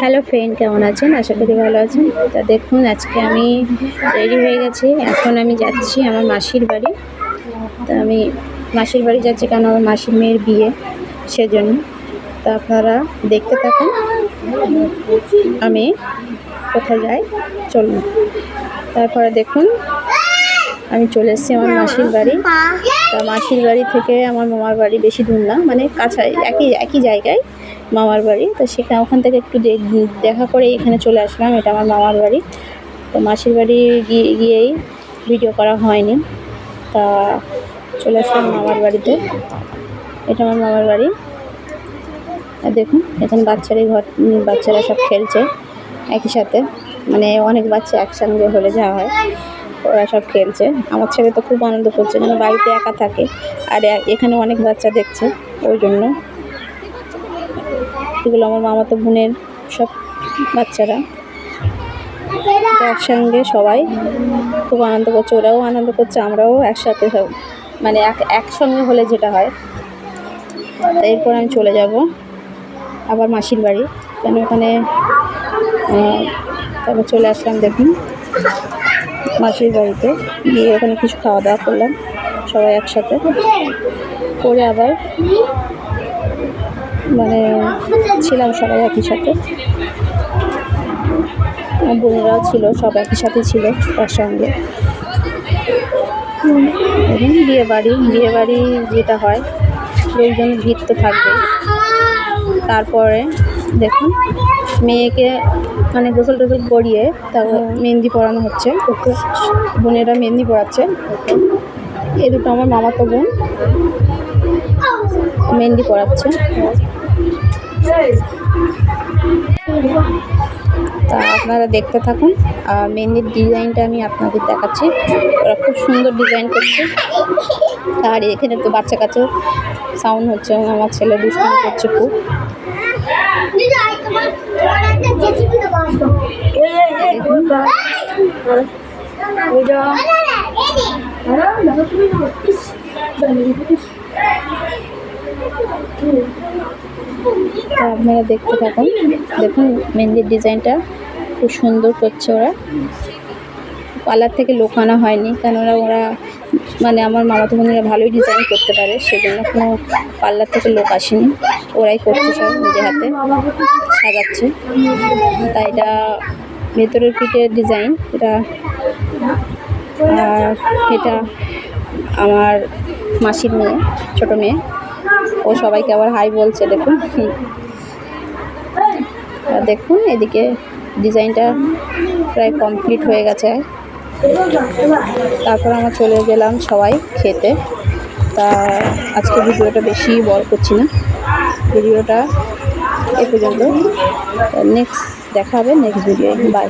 Hello friend কেমন আছেন? আশা করি ভালো আছেন। তা দেখুন, আজকে আমি রেডি হয়ে গেছি। এখন আমি যাচ্ছি আমার মাসির বাড়ি। তা আমি মাসির বাড়ি যাচ্ছি কারণ আমার মাসির মেয়ের বিয়ে, সেজন্য। তা আপনারা দেখতে থাকুন। আমি কোথায় যাই, চলুন। তারপরে দেখুন, আমি চলে এসেছি আমার মাসির বাড়ি। তা মাসির বাড়ি থেকে আমার মামার বাড়ি বেশি দূর না মানে কাছাই, একই একই জায়গায় মামার বাড়ি। তো সেখানে, ওখান থেকে একটু দেখা করে এখানে চলে আসলাম, এটা আমার মামার বাড়ি। তো মাসির বাড়ি গিয়ে, গিয়েই ভিডিও করা হয়নি। তা চলে আসলাম মামার বাড়িতে। এটা আমার মামার বাড়ি। আর দেখুন, এখানে বাচ্চারাই ঘর বাচ্চারা সব খেলছে একই সাথে। মানে অনেক বাচ্চা একসঙ্গে হলে যা হয়। ওরা সব খেলছে। আমার ছেলে তো খুব আনন্দ করছে মানে বাড়িতে একা থাকে। আর এখানে অনেক বাচ্চা দেখছে, ওই জন্য। এগুলো আমার মামাতো বোনের সব বাচ্চারা। একসঙ্গে সবাই খুব আনন্দ করছে, ওরাও আনন্দ করছে, আমরাও একসাথে সব মানে এক একসঙ্গে হলে যেটা হয়। এরপর আমি চলে যাব আবার মাসির বাড়ি। কেন ওখানে তারপর চলে আসলাম দেখুন। মাসির বাড়িতে। গিয়ে ওখানে কিছু খাওয়া দাওয়া করলাম, সবাই একসাথে। করে আবার মানে ছিলাম সবাই একই সাথে। বোনেরাও ছিল, সব একই সাথে ছিল তার সঙ্গে এবং বিয়ে বাড়ি বিয়ে বাড়ি যেটা হয়, লোকজন ভিড় তো থাকবেই। তারপরে দেখুন। মেয়েকে মানে গোসল টোসল করিয়ে তারপর মেহেন্দি পরানো হচ্ছে। বোনেরা মেহেন্দি পরাচ্ছে। এই দুটো আমার মামাতো বোন মেহেন্দি পরাচ্ছে। তা আপনারা দেখতে থাকুন। আর মেহেন্দির ডিজাইনটা আমি আপনাদের দেখাচ্ছি। ওরা খুব সুন্দর ডিজাইন করছে। আর এখানে তো বাচ্চা কাচ্চা সাউন্ড হচ্ছে। আমার ছেলে দুষ্টামি করছে খুব। আপনারা দেখতে থাকুন। দেখুন মেহেন্দির ডিজাইনটা খুব সুন্দর করছে ওরা। পার্লার থেকে লোক আনা হয়নি কেননা ওরা মানে আমার মামাতো বোনেরা ভালোই ডিজাইন করতে পারে সেজন্য কোনো পার্লার থেকে লোক আসেনি। ওরাই করছে সব নিজে হাতে, সাজাচ্ছে। তাই এটা ভেতরের পিঠের ডিজাইন, এটা আর এটা আমার মাসির মেয়ে, ছোটো মেয়ে। ও সবাইকে আবার হাই বলছে, দেখুন। দেখুন, এদিকে ডিজাইনটা প্রায় কমপ্লিট হয়ে গেছে। তারপর আমরা চলে গেলাম সবাই খেতে। তা আজকে ভিডিওটা বেশি বড় করছি না। ভিডিওটা এ পর্যন্ত। নেক্সট দেখা হবে নেক্সট ভিডিও বাই